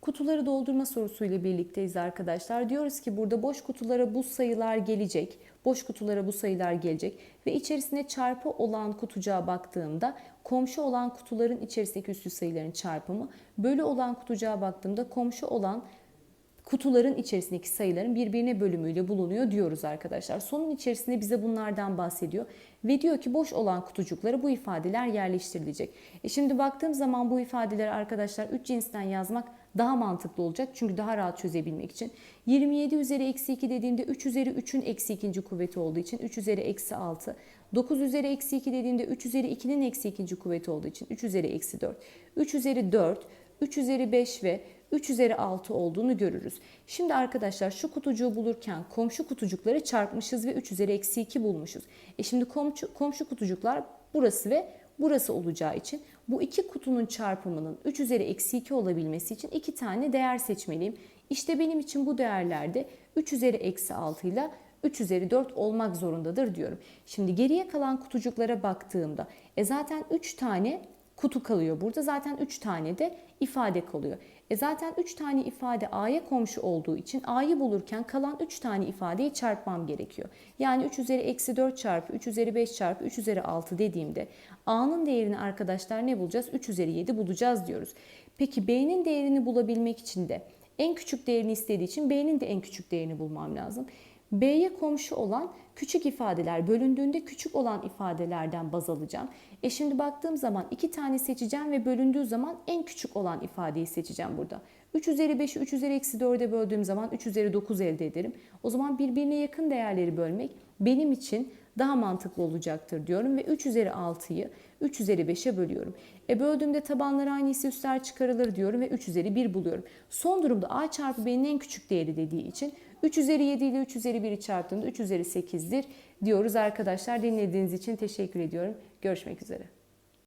Kutuları doldurma sorusuyla birlikteyiz arkadaşlar. Diyoruz ki burada boş kutulara bu sayılar gelecek. Boş kutulara bu sayılar gelecek ve içerisine çarpı olan kutucuğa baktığımda komşu olan kutuların içerisindeki üslü sayıların çarpımı bölü olan kutucuğa baktığımda komşu olan kutuların içerisindeki sayıların birbirine bölümüyle bulunuyor diyoruz arkadaşlar. Sonun içerisinde bize bunlardan bahsediyor ve diyor ki boş olan kutucuklara bu ifadeler yerleştirilecek. E şimdi baktığım zaman bu ifadeleri arkadaşlar 3 cinsten yazmak daha mantıklı olacak. Çünkü daha rahat çözebilmek için. 27 üzeri eksi 2 dediğimde 3 üzeri 3'ün eksi ikinci kuvveti olduğu için 3 üzeri eksi 6. 9 üzeri eksi 2 dediğimde 3 üzeri 2'nin eksi ikinci kuvveti olduğu için 3 üzeri eksi 4. 3 üzeri 4, 3 üzeri 5 ve 3 üzeri 6 olduğunu görürüz. Şimdi arkadaşlar şu kutucuğu bulurken komşu kutucukları çarpmışız ve 3 üzeri eksi 2 bulmuşuz. E şimdi komşu, komşu kutucuklar burası ve burası olacağı için bu iki kutunun çarpımının 3 üzeri eksi 2 olabilmesi için iki tane değer seçmeliyim. İşte benim için bu değerlerde 3 üzeri eksi 6 ile 3 üzeri 4 olmak zorundadır diyorum. Şimdi geriye kalan kutucuklara baktığımda e zaten 3 tane kutu kalıyor burada. Zaten 3 tane de ifade kalıyor. E zaten 3 tane ifade A'ya komşu olduğu için A'yı bulurken kalan 3 tane ifadeyi çarpmam gerekiyor. Yani 3 üzeri eksi 4 çarpı 3 üzeri 5 çarpı 3 üzeri 6 dediğimde A'nın değerini arkadaşlar ne bulacağız? 3 üzeri 7 bulacağız diyoruz. Peki B'nin değerini bulabilmek için de en küçük değerini istediği için B'nin de en küçük değerini bulmam lazım. B'ye komşu olan küçük ifadeler bölündüğünde küçük olan ifadelerden baz alacağım. E şimdi baktığım zaman iki tane seçeceğim ve bölündüğü zaman en küçük olan ifadeyi seçeceğim burada. 3 üzeri 5'i 3 üzeri eksi 4'e böldüğüm zaman 3 üzeri 9 elde ederim. O zaman birbirine yakın değerleri bölmek benim için daha mantıklı olacaktır diyorum ve 3 üzeri 6'yı 3 üzeri 5'e bölüyorum. E böldüğümde tabanlar aynı ise üstler çıkarılır diyorum ve 3 üzeri 1 buluyorum. Son durumda a çarpı b'nin en küçük değeri dediği için 3 üzeri 7 ile 3 üzeri 1'i çarptığımda 3 üzeri 8'dir diyoruz arkadaşlar. Dinlediğiniz için teşekkür ediyorum. Görüşmek üzere.